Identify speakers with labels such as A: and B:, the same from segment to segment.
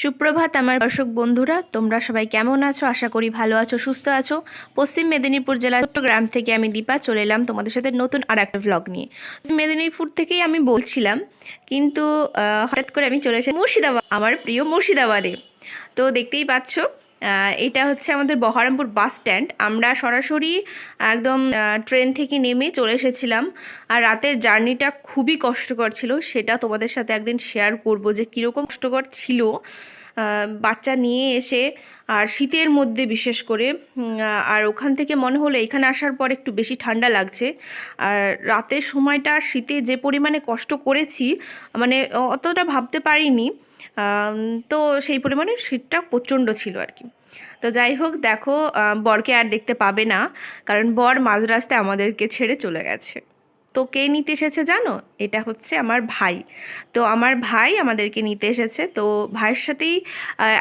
A: সুপ্রভাত আমার দর্শক বন্ধুরা, তোমরা সবাই কেমন আছো? আশা করি ভালো আছো, সুস্থ আছো। পশ্চিম মেদিনীপুর জেলা চট্টগ্রাম থেকে আমি দীপা চলে এলাম তোমাদের সাথে নতুন আর একটা ভ্লগ নিয়ে মেদিনীপুর থেকেই আমি বলছিলাম, কিন্তু হঠাৎ করে আমি চলে এসেছি মুর্শিদাবাদ, আমার প্রিয় মুর্শিদাবাদে। তো দেখতেই পাচ্ছ এটা হচ্ছে আমাদের বহরমপুর বাস স্ট্যান্ড। আমরা সরাসরি একদম ট্রেন থেকে নেমে চলে এসেছিলাম। আর রাতের জার্নিটা খুবই কষ্টকর ছিল। সেটা তোমাদের সাথে একদিন শেয়ার করব যে কীরকম কষ্টকর ছিল বাচ্চা নিয়ে এসে আর শীতের মধ্যে বিশেষ করে। আর ওখান থেকে মনে হলো এখানে আসার পর একটু বেশি ঠান্ডা লাগছে। আর রাতের সময়টা শীতে যে পরিমাণে কষ্ট করেছি মানে অতটা ভাবতে পারিনি। তো সেই পরিমাণে শীতটা প্রচণ্ড ছিল আর কি। তো যাই হোক, দেখো বরকে আর দেখতে পাবে না, কারণ বর মাঝ রাস্তায় আমাদেরকে ছেড়ে চলে গেছে। তো কে নিতে এসেছে জানো? এটা হচ্ছে আমার ভাই। তো আমার ভাই আমাদেরকে নিতে এসেছে। তো ভাইয়ের সাথেই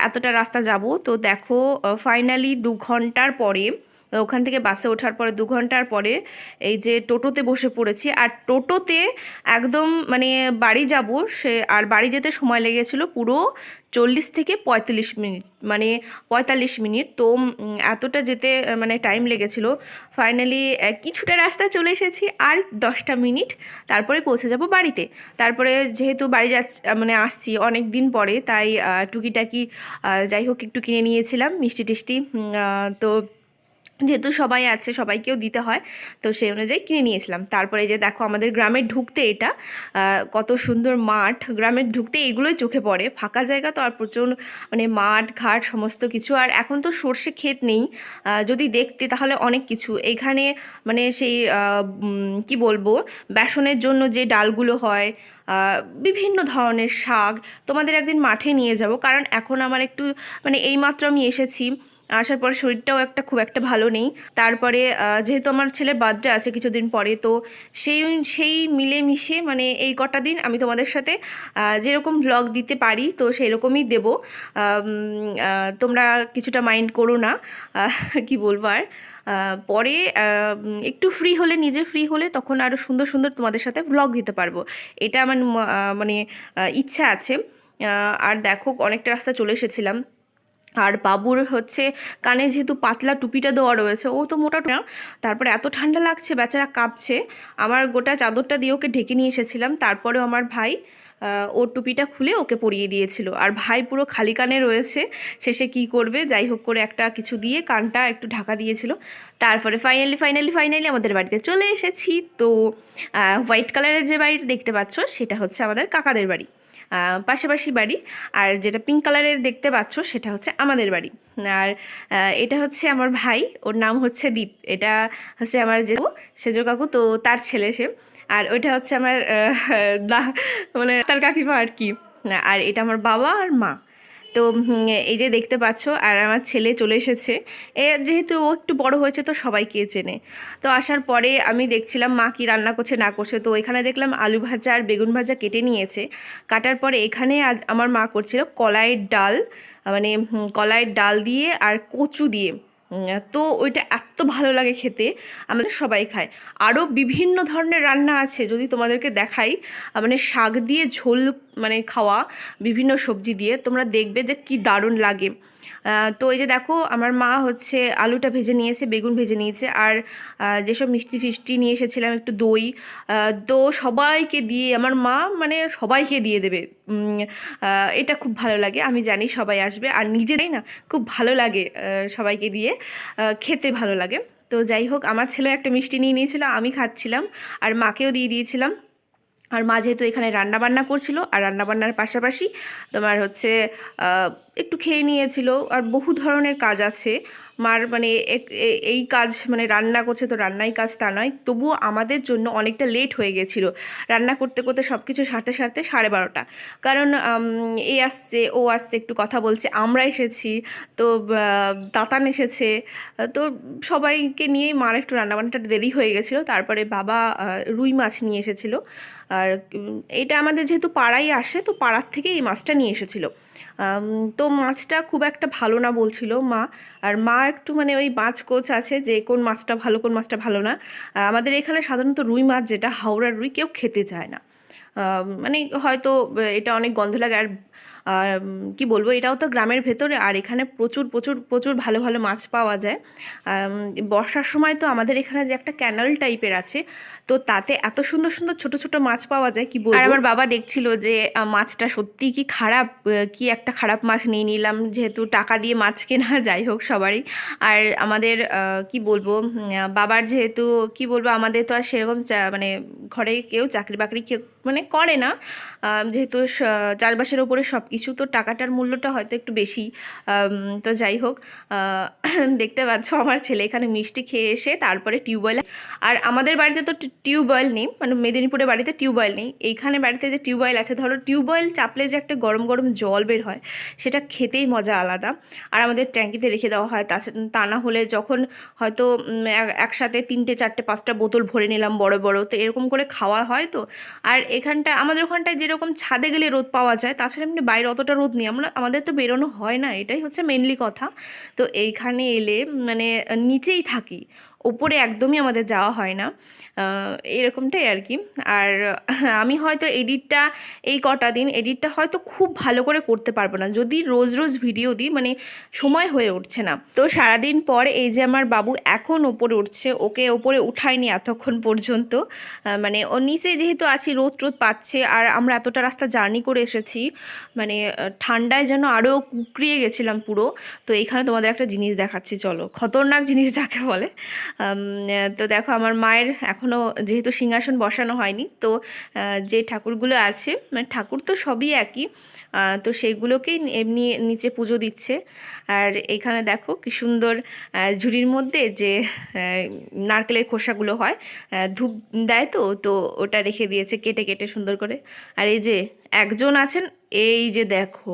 A: এতটা রাস্তা যাব। তো দেখো ফাইনালি দু ঘণ্টার পরে ওখান থেকে বাসে ওঠার পরে দু ঘণ্টার পরে এই যে টোটোতে বসে পড়েছি। আর টোটোতে একদম মানে বাড়ি যাব, সে আর বাড়ি যেতে সময় লেগেছিল পুরো চল্লিশ থেকে পঁয়তাল্লিশ মিনিট মানে পঁয়তাল্লিশ মিনিট। তো এতটা যেতে মানে টাইম লেগেছিল। ফাইনালি কিছুটা রাস্তা চলে এসেছি আর দশটা মিনিট। তারপরে পৌঁছে যাব বাড়িতে। তারপরে যেহেতু বাড়ি যাচ্ছি মানে আসছি অনেক দিন পরে, তাই টুকিটাকি যাই হোক একটু কিনে নিয়েছিলাম, মিষ্টি টিষ্টি তো যেহেতু সবাই আছে, সবাইকেও দিতে হয়, তো সেই অনুযায়ী কিনে নিয়েছিলাম। তারপরে যে দেখো আমাদের গ্রামে ঢুকতে এটা কত সুন্দর মাঠ। গ্রামে ঢুকতে এগুলোই চোখে পড়ে। ফাঁকা জায়গা তো আর প্রচুর মানে মাঠ, ঘাট, সমস্ত কিছু। আর এখন তো সর্ষে ক্ষেত নেই। যদি দেখতে তাহলে অনেক কিছু। এখানে মানে সেই কি বলব, বেসনের জন্য যে ডালগুলো হয় বিভিন্ন ধরনের শাক তোমাদের একদিন মাঠে নিয়ে যাব। কারণ এখন আমার একটু মানে এইমাত্র আমি এসেছি। আসার পর শরীরটাও একটা খুব একটা ভালো নেই। তারপরে যেহেতু আমার ছেলের বার্থডে আছে কিছুদিন পরে, তো সেই সেই মিলে মিশে মানে এই কটা দিন আমি তোমাদের সাথে যেরকম ভ্লগ দিতে পারি, তো সেই রকমই দেবো তোমরা কিছুটা মাইন্ড করো না কি বলব আর। পরে একটু ফ্রি হলে, নিজে ফ্রি হলে তখন আরও সুন্দর সুন্দর তোমাদের সাথে ভ্লগ দিতে পারব। এটা আমার মানে ইচ্ছা আছে। আর দেখো, অনেকটা রাস্তা চলে এসেছিলাম। আর বাবুর হচ্ছে কানে যেহেতু পাতলা টুপিটা দেওয়া রয়েছে, ও তো মোটা না। তারপরে এত ঠান্ডা লাগছে, বেচারা কাঁপছে। আমার গোটা চাদরটা দিয়ে ওকে ঢেকে নিয়ে এসেছিলাম। তারপরেও আমার ভাই ওর টুপিটা খুলে ওকে পরিয়ে দিয়েছিল। আর ভাই পুরো খালি কানে রয়েছে। শেষে কি করবে? যাই হোক করে একটা কিছু দিয়ে কানটা একটু ঢাকা দিয়েছিল। তারপরে ফাইনালি ফাইনালি ফাইনালি আমাদের বাড়িতে চলে এসেছি। তো হোয়াইট কালারের যে বাড়িটা দেখতে পাচ্ছ, সেটা হচ্ছে আমাদের কাকাদের বাড়ি। পাশাপাশি বাড়ি। আর যেটা পিঙ্ক কালারের দেখতে পাচ্ছ, সেটা হচ্ছে আমাদের বাড়ি। আর এটা হচ্ছে আমার ভাই, ওর নাম হচ্ছে দীপ। এটা হচ্ছে আমার যে সেজ কাকু, তো তার ছেলে সে। আর ওইটা হচ্ছে আমার মানে তার কাকিমা আর কি। আর এটা আমার বাবা আর মা। তো এই যে দেখতে পাচ্ছ, আর আমার ছেলে চলে এসেছে। এ, যেহেতু ও একটু বড় হয়েছে তো সবাইকে চেনে। তো আসার পরে আমি দেখছিলাম মা কি রান্না করছে, না করছে। তো এখানে দেখলাম আলু ভাজা আর বেগুন ভাজা কেটে নিয়েছে। কাটার পরে এখানে আজ আমার মা করছিল কলাইয়ের ডাল মানে কলাইয়ের ডাল দিয়ে আর কচু দিয়ে। তো ওইটা এত ভালো লাগে খেতে। আমাদের সবাই খায় আরও বিভিন্ন ধরনের রান্না আছে যদি তোমাদেরকে দেখাই। মানে শাক দিয়ে ঝোল মানে খাওয়া, বিভিন্ন সবজি দিয়ে তোমরা দেখবে যে কি দারুণ লাগে। তো এই যে দেখো, আমার মা হচ্ছে আলুটা ভেজে নিয়েছে, বেগুন ভেজে নিয়েছে, আর যেসব মিষ্টি ফিষ্টি নিয়ে এসেছিলাম, একটু দই তো সবাইকে দিয়ে, আমার মা মানে সবাইকে দিয়ে দেবে। এটা খুব ভালো লাগে, আমি জানি সবাই আসবে, আর নিজেরাই না, খুব ভালো লাগে সবাইকে দিয়ে খেতে ভালো লাগে। তো যাই হোক, আমার ছেলে একটা মিষ্টি নিয়ে নিয়েছিল, আমি খাচ্ছিলাম, আর মাকেও দিয়ে দিয়েছিলাম। আর মা যেহেতু এখানে রান্নাবান্না করছিল, আর রান্নাবান্নার পাশাপাশি তোমার হচ্ছে একটু খেয়ে নিয়েছিল, আর বহু ধরনের কাজ আছে। মার মানে এই কাজ মানে রান্না করছে তো রান্নাই কাজ তা নয়। তবুও আমাদের জন্য অনেকটা লেট হয়ে গেছিল। রান্না করতে করতে সব কিছু সারতে সারতে সাড়ে বারোটা। কারণ এ আসছে, ও আসছে, একটু কথা বলছে, আমরা এসেছি, তো তাতান এসেছে, তো সবাইকে নিয়েই মার একটু রান্নাবান্নাটা দেরি হয়ে গেছিল। তারপরে বাবা রুই মাছ নিয়ে এসেছিল। আর এটা আমাদের যেহেতু পাড়াই আসে, তো পাড়ার থেকে এই মাছটা নিয়ে এসেছিল। তো মাছটা খুব একটা ভালো না বলছিল মা। আর মা একটু মানে ওই মাছ কোচ আছে যে কোন মাছটা ভালো, কোন মাছটা ভালো না। আমাদের এখানে সাধারণত রুই মাছ যেটা হাওড়ার রুই কেউ খেতে চায় না। মানে হয়তো এটা অনেক গন্ধ লাগে। আর আর কি বলব, এটাও তো গ্রামের ভেতরে, আর এখানে প্রচুর প্রচুর প্রচুর ভালো ভালো মাছ পাওয়া যায়। বর্ষার সময় তো আমাদের এখানে যে একটা ক্যানাল টাইপের আছে, তো তাতে এত সুন্দর সুন্দর ছোট ছোট মাছ পাওয়া যায়, কি বলব। আর আমার বাবা দেখছিল যে মাছটা সত্যি কি খারাপ কি একটা খারাপ মাছ নিয়ে নিলাম, যেহেতু টাকা দিয়ে মাছ কেনা, যাই হোক সবারই। আর আমাদের কি বলব বাবার যেহেতু, কি বলব, আমাদের তো আর সেরকম মানে ঘরে কেউ চাকরি বাকরি মানে করে না। যেহেতু চাষবাসের ওপরে সব কিছু তো টাকাটার মূল্যটা হয়তো একটু বেশি তো যাই হোক দেখতে পাচ্ছ আমার ছেলে এখানে মিষ্টি খেয়ে এসে তারপরে টিউবওয়েল, আর আমাদের বাড়িতে তো টিউবওয়েল নেই মানে মেদিনীপুরের বাড়িতে টিউবওয়েল নেই, এইখানে বাড়িতে যে টিউবওয়েল আছে, ধরো টিউবওয়েল চাপলে যে একটা গরম গরম জল বের হয়, সেটা খেতেই মজা আলাদা, আর আমাদের ট্যাঙ্কিতে রেখে দেওয়া হয়, তা তা না হলে যখন হয়তো এক- একসাথে তিনটে, চারটে, পাঁচটা বোতল ভরে নিলাম বড় বড়, তো এরকম করে খাওয়া হয় তো, আর এখানটা, আমাদের ওখানটায় যেরকম ছাদে গেলে রোদ পাওয়া যায়, তাছাড়া এমনি বাইরে অতটা রোদ নেই। আমরা, আমাদের তো বেরোনো হয় না, এটাই হচ্ছে মেনলি কথা। তো এইখানে এলে মানে নিচেই থাকি। ওপরে একদমই আমাদের যাওয়া হয় না। এরকমটাই আর কি। আর আমি হয়তো এডিটটা এই কটা দিন এডিটটা হয়তো খুব ভালো করে করতে পারব না। যদি রোজ রোজ ভিডিও দিই মানে সময় হয়ে উঠছে না। তো সারাদিন পর এই যে আমার বাবু এখন ওপরে উঠছে, ওকে ওপরে উঠায়নি এতক্ষণ পর্যন্ত। মানে ও নিচে যেহেতু আছি, রোদ রোদ পাচ্ছে, আর আমরা এতটা রাস্তা জার্নি করে এসেছি মানে ঠান্ডায় যেন আরও কুকড়িয়ে গেছিলাম পুরো। তো এইখানে তোমাদের একটা জিনিস দেখাচ্ছি, চলো। খতরনাক জিনিস যাকে বলে। তো দেখো আমার মায়ের এখনও যেহেতু সিংহাসন বসানো হয়নি, তো যে ঠাকুরগুলো আছে মানে ঠাকুর তো সবই একই তো সেইগুলোকেই এমনি নিচে পুজো দিচ্ছে। আর এখানে দেখো কি সুন্দর ঝুড়ির মধ্যে যে নারকেলের খোসাগুলো হয় ধূপ দেয় তো তো ওটা রেখে দিয়েছে কেটে কেটে সুন্দর করে। আর এই যে একজন আছেন, এই যে দেখো,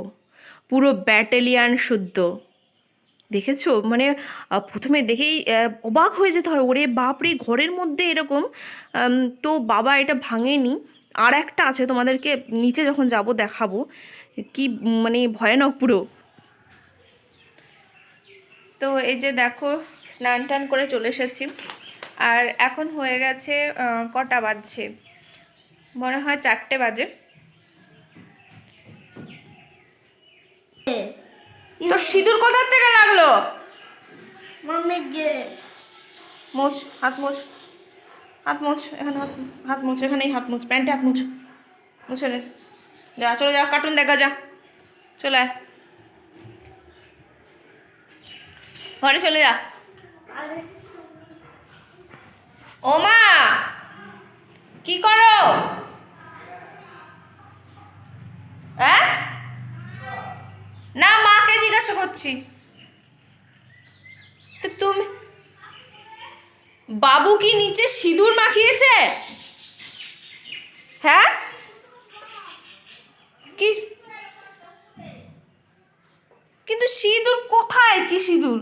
A: পুরো ব্যাটালিয়ান শুদ্ধ। দেখেছ? মানে প্রথমে দেখেই অবাক হয়ে যেতে হয়। ওরে বাপরে, ঘরের মধ্যে এরকম। তো বাবা এটা ভাঙেনি। আর একটা আছে তোমাদেরকে, নিচে যখন যাব দেখাবো। কি মানে ভয়ানক পুরো। তো এই যে দেখো, স্নান টান করে চলে এসেছি। আর এখন হয়ে গেছে কটা বাজছে? মনে হয় চারটে বাজে। সিঁদুর কোথার থেকে লাগল?
B: যে
A: হাত হাত মোচ এখানে হাত হাত মোচ এখানেই হাত প্যান্টে হাত মুছে নে যা চলে যা কার্টুন দেখা যা। চলে আয়। ঘরে চলে যা। ও মা কি করো হ্যাঁ না মাকে জিজ্ঞাসা করছি তুমি বাবু কি নিচে সিঁদুর মাখিয়েছে? হ্যাঁ? কি কিন্তু সিঁদুর কোথায়? কি সিঁদুর?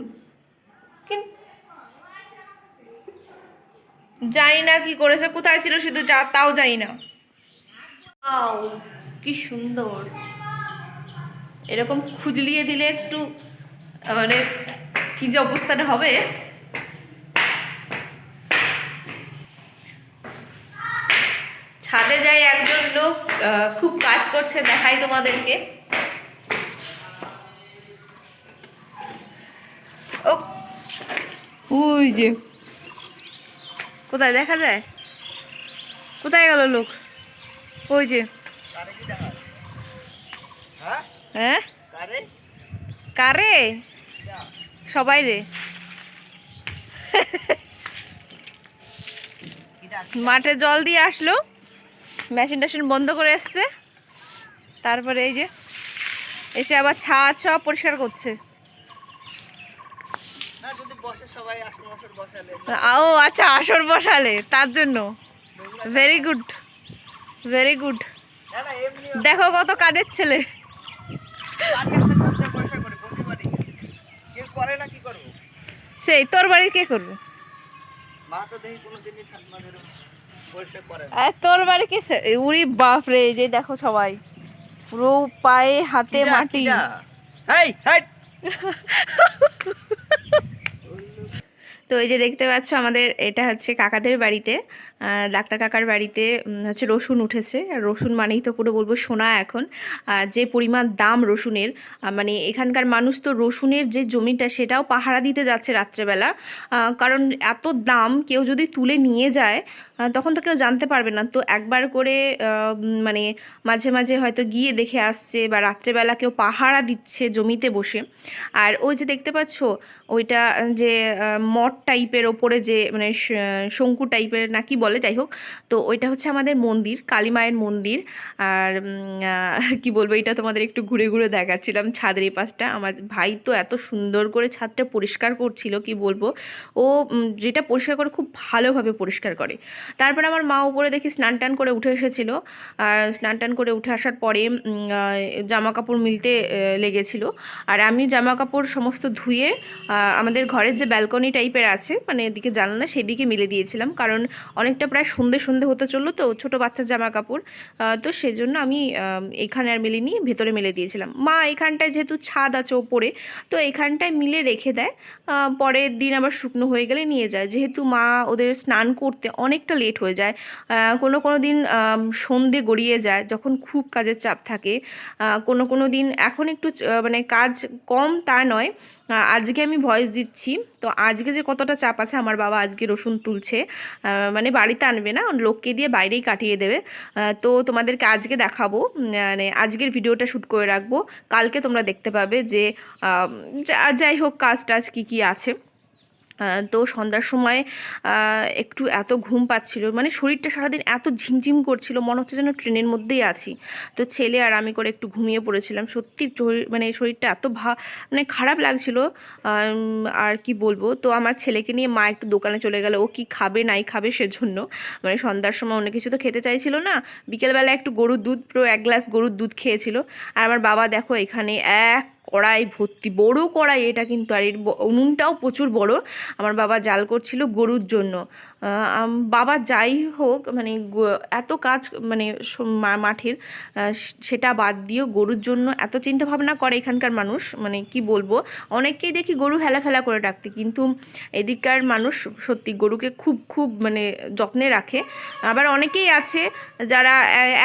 A: জানি না কি করেছে, কোথায় ছিল সিঁদুর, যা তাও জানি না। কি সুন্দর। এরকম খুজলিয়ে দিলে একটু মানে কি যে অবস্থাটা হবে? ছাদে যাই একজন লোক খুব কাজ করছে, দেখাই তোমাদেরকে। ও, ওই যে, কোথায় দেখা যায়? কোথায় গেল লোক? ওই যে হ্যাঁ? কারে? সবাই রে। মাঠে জল দিয়ে আসলো। মেশিন টেশিন বন্ধ করে এসছে তারপরে এই যে এসে আবার ছাদ সব পরিষ্কার করছে। ও আচ্ছা আসর বসালে তার জন্য। ভেরি গুড ভেরি গুড দেখো কত কাজের ছেলে। সেই তোর বাড়ি কে করবে? তোর বাড়ি কে উড়ি বাপ রে এই যে দেখো সবাই। পুরো পায়ে হাতে মাটি? তো এই যে দেখতে পাচ্ছ আমাদের এটা হচ্ছে কাকাদের বাড়িতে। ডাক্তার কাকার বাড়িতে হচ্ছে রসুন উঠেছে। রসুন মানেই তো পুরো বলব সোনা এখন। যে পরিমাণ দাম রসুনের মানে এখানকার মানুষ তো রসুনের যে জমিটা সেটাও পাহারা দিতে যাচ্ছে রাত্রেবেলা। কারণ এত দাম কেউ যদি তুলে নিয়ে যায় তখন তো কেউ জানতে পারবে না। তো একবার করে মানে মাঝে মাঝে হয়তো গিয়ে দেখে আসছে বা রাত্রেবেলা কেউ পাহারা দিচ্ছে জমিতে বসে। আর ওই যে দেখতে পাচ্ছ, ওইটা যে মঠ টাইপের ওপরে যে মানে শঙ্কু টাইপের নাকি বলে, যাই হোক। তো ওইটা হচ্ছে আমাদের মন্দির, কালী মায়ের মন্দির। আর কি বলব, এটা তোমাদের একটু ঘুরে ঘুরে দেখাচ্ছিলাম ছাদের এই পাশটা। আমার ভাই তো এত সুন্দর করে ছাদটা পরিষ্কার করছিল, কি বলব? ও যেটা পরিষ্কার করে খুব ভালোভাবে পরিষ্কার করে। তারপর আমার মা উপরে দেখি স্নান টান করে উঠে এসেছিল। আর স্নান টান করে উঠে আসার পরে জামা কাপড় মিলতে লেগেছিল। আর আমি জামা কাপড় সমস্ত ধুয়ে আমাদের ঘরের যে ব্যালকনি টাইপের আছে মানে এদিকে জানলা, সেদিকে মিলে দিয়েছিলাম। কারণ অনেকটা প্রায় সন্ধে সন্ধে হতে চলল তো, ছোটো বাচ্চার জামা কাপড় তো সেজন্য আমি এখানে আর মিলিনি, ভেতরে মেলে দিয়েছিলাম। মা এখানটায় যেহেতু ছাদ আছে ওপরে, তো এখানটায় মিলে রেখে দেয়। পরের দিন আবার শুকনো হয়ে গেলে নিয়ে যায়। যেহেতু মা ওদের স্নান করতে অনেকটা লেট হয়ে যায়। কোনো কোনো দিন সন্ধে গড়িয়ে যায় যখন খুব কাজের চাপ থাকে। কোনো কোনো দিন এখন একটু মানে কাজ কম তা নয়। আজকে আমি ভয়েস দিচ্ছি। তো আজকে যে কতটা চাপ আছে আমার বাবা আজকে রসুন তুলছে। মানে বাড়িতে আনবে না, লোককে দিয়ে বাইরেই কাটিয়ে দেবে। তো তোমাদেরকে আজকে দেখাবো। মানে আজকের ভিডিওটা শ্যুট করে রাখব। কালকে তোমরা দেখতে পাবে যে যাই হোক কাজ টাজ কী কী আছে। তো সন্ধ্যার সময় একটু এত ঘুম পাচ্ছিল মানে শরীরটা সারাদিন এত ঝিমঝিম করছিল, মনে হচ্ছে যেন ট্রেনের মধ্যেই আছি। তো ছেলে আর আমি করে একটু ঘুমিয়ে পড়েছিলাম, সত্যি মানে শরীরটা এত ভা মানে খারাপ লাগছিল আর কি বলব? তো আমার ছেলেকে নিয়ে মা একটু দোকানে চলে গেল, ও কি খাবে নাই খাবে সেজন্য। মানে সন্ধ্যার সময় অনেক কিছু তো খেতে চাইছিল না, বিকেলবেলা একটু গরুর দুধ, পুরো এক গ্লাস গরুর দুধ খেয়েছিল। আর আমার বাবা দেখো এখানে এক কড়াই ভর্তি, বড় কড়াই এটা কিন্তু, আর এর উনুনটাও প্রচুর বড়। আমার বাবা জাল করছিল গরুর জন্য। বাবা যাই হোক মানে এত কাজ মানে মাঠের সেটা বাদ দিয়েও গরুর জন্য এত চিন্তা ভাবনা করে এখানকার মানুষ মানে কি বলব, অনেককেই দেখি গরু হেলা ফেলা করে রাখতে কিন্তু এদিককার মানুষ সত্যি গরুকে খুব খুব মানে যত্নে রাখে। আবার অনেকেই আছে যারা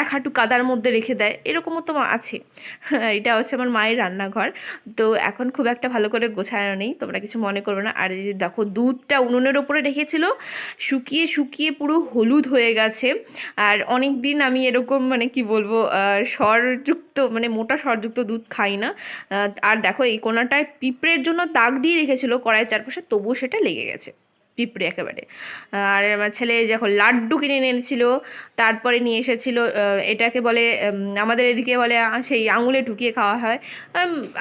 A: এক হাঁটু কাদার মধ্যে রেখে দেয়, এরকমও তো আছে। এটা হচ্ছে আমার মায়ের রান্নাঘর। তো এখন খুব একটা ভালো করে গোছানো নেই, তোমরা কিছু মনে করবে না। আর দেখো, দুধটা উনুনের ওপরে রেখেছিল শুকিয়ে শুকিয়ে পুরো হলুদ হয়ে গেছে। আর অনেক দিন আমি এরকম মানে কি বলব স্বরযুক্ত মানে মোটা স্বরযুক্ত দুধ খাই না। আর দেখো এই কোনাটায় পিঁপড়ের জন্য তাক দিয়ে রেখেছিল কড়াইয়ের চারপাশে, তবুও সেটা লেগে গেছে। পিঁপড়ে একেবারে। আর আমার ছেলে যখন লাড্ডু কিনে এনেছিল, তারপরে নিয়ে এসেছিল এটাকে বলে আমাদের এদিকে বলে সেই আঙুলে ঢুকিয়ে খাওয়া হয়।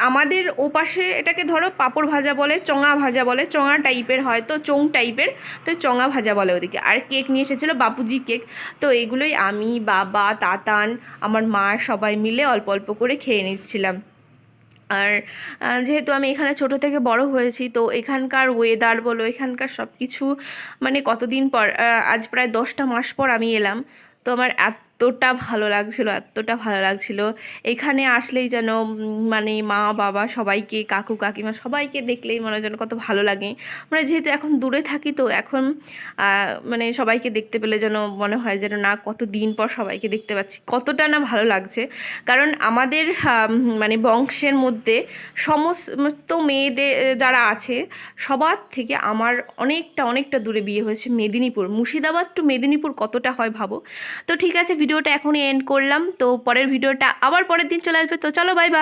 A: আমাদের ওপাশে এটাকে ধরো পাঁপড় ভাজা বলে, চঙা ভাজা বলে, চঙা টাইপের হয় তো, চোং টাইপের, তো চঙা ভাজা বলে ওদিকে। আর কেক নিয়ে এসেছিল বাপুজি কেক। তো এগুলোই আমি, বাবা, তাতান, আমার মা সবাই মিলে অল্প অল্প করে খেয়ে নিচ্ছিলাম। আর যেহেতু আমি এখানে ছোট থেকে বড় হয়েছি, তো এখানকার ওয়েদার বলো, এখানকার সব কিছু মানে কতদিন পর আজ প্রায় দশটা মাস পর আমি এলাম। তো আমার এতটা ভালো লাগছিল, এতটা ভালো লাগছিল। এখানে আসলেই যেন মানে মা, বাবা সবাইকে, কাকু, কাকিমা সবাইকে দেখলেই মনে যেন কত ভালো লাগে। মানে যেহেতু এখন দূরে থাকি তো এখন মানে সবাইকে দেখতে পেলে যেন মনে হয় যেন, না, কত দিন পর সবাইকে দেখতে পাচ্ছি। কতটা না ভালো লাগছে। কারণ আমাদের মানে বংশের মধ্যে সমস্ত মেয়েদের, যারা আছে, সবার থেকে আমার অনেকটা অনেকটা দূরে বিয়ে হয়েছে মেদিনীপুর। মুর্শিদাবাদ টু মেদিনীপুর কতটা হয় ভাবো? তো ঠিক আছে ভিডিওটা এখনই এন্ড করলাম। তো পরের ভিডিওটা আবার পরের দিন চলে আসবে। তো চলো বাই বাই